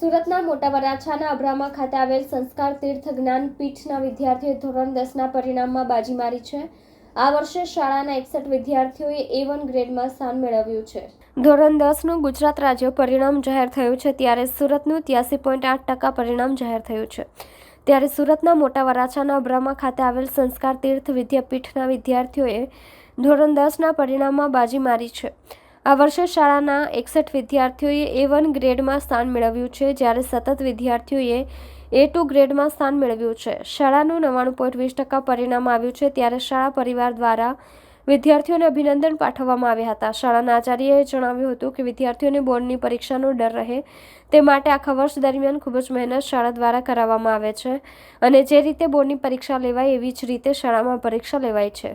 સુરતના મોટા વરાછાના અબ્રામા ખાતે આવેલ સંસ્કાર તીર્થ જ્ઞાનપીઠના વિદ્યાર્થીઓએ ધોરણ દસના પરિણામમાં બાજી મારી છે. આ વર્ષે શાળાના એકસઠ વિદ્યાર્થીઓએ એ વન ગ્રેડમાં સ્થાન મેળવ્યું છે. ધોરણ દસનું ગુજરાત રાજ્ય પરિણામ જાહેર થયું છે, ત્યારે સુરતનું ત્યાસી પોઈન્ટ આઠ ટકા પરિણામ જાહેર થયું છે. ત્યારે સુરતના મોટા વરાછાના અબ્રામા ખાતે આવેલ સંસ્કાર તીર્થ વિદ્યાપીઠના વિદ્યાર્થીઓએ ધોરણ દસના પરિણામમાં બાજી મારી છે. આ વર્ષે શાળાના એકસઠ વિદ્યાર્થીઓએ એ વન ગ્રેડમાં સ્થાન મેળવ્યું છે, જ્યારે સતત વિદ્યાર્થીઓએ એ ટુ ગ્રેડમાં સ્થાન મેળવ્યું છે. શાળાનું નવ્વાણું પોઈન્ટ વીસ ટકા પરિણામ આવ્યું છે, ત્યારે શાળા પરિવાર દ્વારા વિદ્યાર્થીઓને અભિનંદન પાઠવવામાં આવ્યા હતા. શાળાના આચાર્યએ જણાવ્યું હતું કે વિદ્યાર્થીઓને બોર્ડની પરીક્ષાનો ડર રહે તે માટે આખા વર્ષ દરમિયાન ખૂબ જ મહેનત શાળા દ્વારા કરાવવામાં આવે છે અને જે રીતે બોર્ડની પરીક્ષા લેવાય એવી જ રીતે શાળામાં પરીક્ષા લેવાય છે.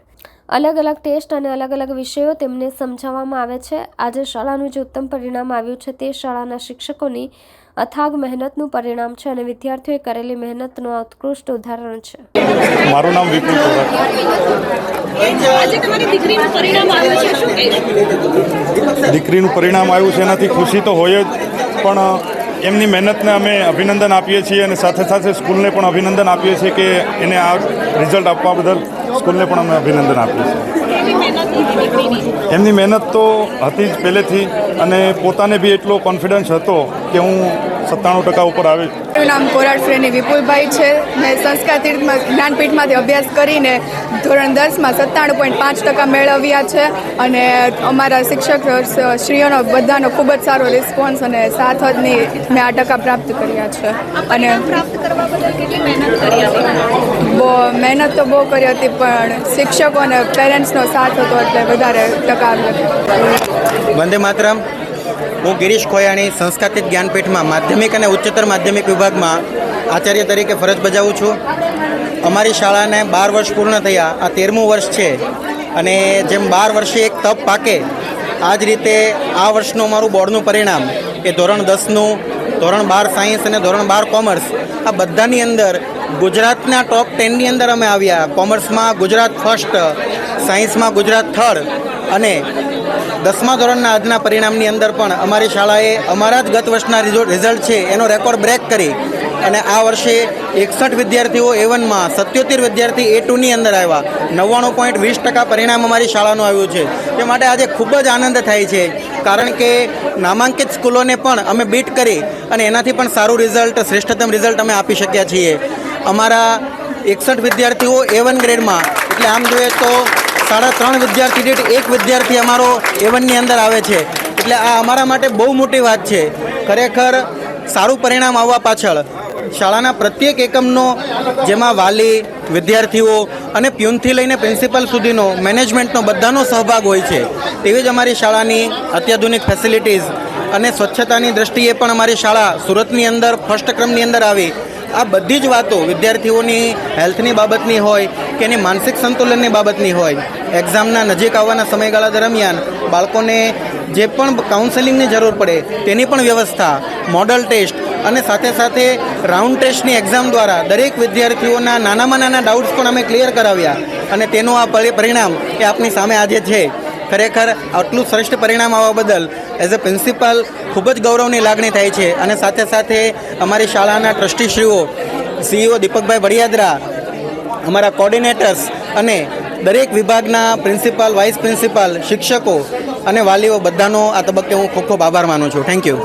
અલગ અલગ ટેસ્ટ અને અલગ અલગ વિષયો તેમને સમજાવવામાં આવે છે. આજે શાળાનું જે ઉત્તમ પરિણામ આવ્યું છે તે શાળાના શિક્ષકોની અથાગ મહેનતનું પરિણામ છે અને વિદ્યાર્થીઓએ કરેલી મહેનતનું ઉત્કૃષ્ટ ઉદાહરણ છે. મારું નામ વિપુલ આજે તમારી દીકરીનું પરિણામ આવ્યું છે શું કહેશો? દીકરીનું પરિણામ આવ્યું છે એનાથી ખુશી તો હોય જ પણ એમની મહેનતને અમે અભિનંદન આપીએ છીએ અને સાથે સાથે સ્કૂલને પણ અભિનંદન આપીએ છીએ કે એને આ રિઝલ્ટ આપવા બદલ સ્કૂલને પણ અમે અભિનંદન આપીએ છીએ. એમની મહેનત તો હતી જ પહેલેથી અને પોતાને બી એટલો કોન્ફિડન્સ હતો કે હું સત્તાણું ટકા ઉપર આવી મારું નામ કોરાડ શ્રેણી વિપુલભાઈ છે. મેં સંસ્કાર તીર્થમાં જ્ઞાનપીઠમાંથી અભ્યાસ કરીને ધોરણ દસમાં સત્તાણું પોઈન્ટ પાંચ ટકા મેળવ્યા છે અને અમારા શિક્ષક શ્રીઓનો બધાનો ખૂબ જ સારો રિસ્પોન્સ અને સાથ જ મેં આ ટકા પ્રાપ્ત કર્યા છે. અને પરિણામ પ્રાપ્ત કરવા બદલ કેટલી મહેનત કરી હતી? બહુ મહેનત તો બહુ કરી હતી પણ શિક્ષકો અને પેરેન્ટ્સનો સાથ હતો એટલે વધારે ટકા આવ્યો. વંદે માતરમ. હું ગિરીશ ખોયાણી સંસ્કાતિક જ્ઞાનપીઠમાં માધ્યમિક અને ઉચ્ચતર માધ્યમિક વિભાગમાં આચાર્ય તરીકે ફરજ બજાવું છું. અમારી શાળાને બાર વર્ષ પૂર્ણ થયા, આ તેરમું વર્ષ છે અને જેમ બાર વર્ષે એક તપ પાકે આ જ રીતે આ વર્ષનું અમારું બોર્ડનું પરિણામ એ ધોરણ દસનું, ધોરણ બાર સાયન્સ અને ધોરણ બાર કોમર્સ, આ બધાની અંદર ગુજરાતના ટોપ ટેનની અંદર અમે આવ્યા. કોમર્સમાં ગુજરાત ફર્સ્ટ, સાયન્સમાં ગુજરાત થર્ડ અને દસમા ધોરણના આજના પરિણામની અંદર પણ અમારી શાળાએ અમારા જ ગત વર્ષના રિઝલ્ટ છે, એનો રેકોર્ડ બ્રેક કરી અને આ વર્ષે એકસઠ વિદ્યાર્થીઓ એ વનમાં સત્યોતેર વિદ્યાર્થી એ ટુની અંદર આવ્યા. નવ્વાણું પોઈન્ટ વીસ ટકા પરિણામ અમારી શાળાનું આવ્યું છે. તે માટે આજે ખૂબ જ આનંદ થાય છે, કારણ કે નામાંકિત સ્કૂલોને પણ અમે બીટ કરી અને એનાથી પણ સારું રિઝલ્ટ શ્રેષ્ઠતમ રિઝલ્ટ અમે આપી શક્યા છીએ. અમારા એકસઠ વિદ્યાર્થીઓ એ વન ગ્રેડમાં એટલે આમ જોઈએ તો સાડા ત્રણ વિદ્યાર્થી દીઠ એક વિદ્યાર્થી અમારો એવનની અંદર આવે છે. એટલે આ અમારા માટે બહુ મોટી વાત છે. ખરેખર સારું પરિણામ આવવા પાછળ શાળાના પ્રત્યેક એકમનો, જેમાં વાલી, વિદ્યાર્થીઓ અને પ્યુનથી લઈને પ્રિન્સિપલ સુધીનો, મેનેજમેન્ટનો બધાનો સહભાગ હોય છે. તેવી જ અમારી શાળાની અત્યાધુનિક ફેસિલિટીઝ અને સ્વચ્છતાની દ્રષ્ટિએ પણ અમારી શાળા સુરતની અંદર ફર્સ્ટ ક્રમની અંદર આવી. આ બધી જ વાતો વિદ્યાર્થીઓની હેલ્થની બાબતની હોય કે એની માનસિક સંતુલનની બાબતની હોય. એક્ઝામના નજીક આવવાના સમયગાળા દરમિયાન બાળકોને જે પણ કાઉન્સેલિંગની જરૂર પડે, તેની પણ વ્યવસ્થા મોડલ ટેસ્ટ અને સાથે સાથે રાઉન્ડ ટેસ્ટની એક્ઝામ દ્વારા દરેક વિદ્યાર્થીઓના નાનામાં નાના ડાઉટ્સ પણ અમે ક્લિયર કરાવ્યા. અને તેનું આ પરિણામ એ આપની સામે આજે છે. ખરેખર આટલું શ્રેષ્ઠ પરિણામ આવવા બદલ એઝ અ પ્રિન્સિપાલ ખૂબ જ ગૌરવની લાગણી થાય છે. અને સાથે સાથે અમારી શાળાના ટ્રસ્ટીશ્રીઓ સીઈઓ દીપકભાઈ વડિયાદરા અમારા કોર્ડિનેટર્સ અને દરેક વિભાગના પ્રિન્સિપાલ વાઇસ પ્રિન્સિપાલ શિક્ષકો અને વાલીઓ બધાનો આ તબક્કે હું ખૂબ ખૂબ આભાર માનું છું. Thank you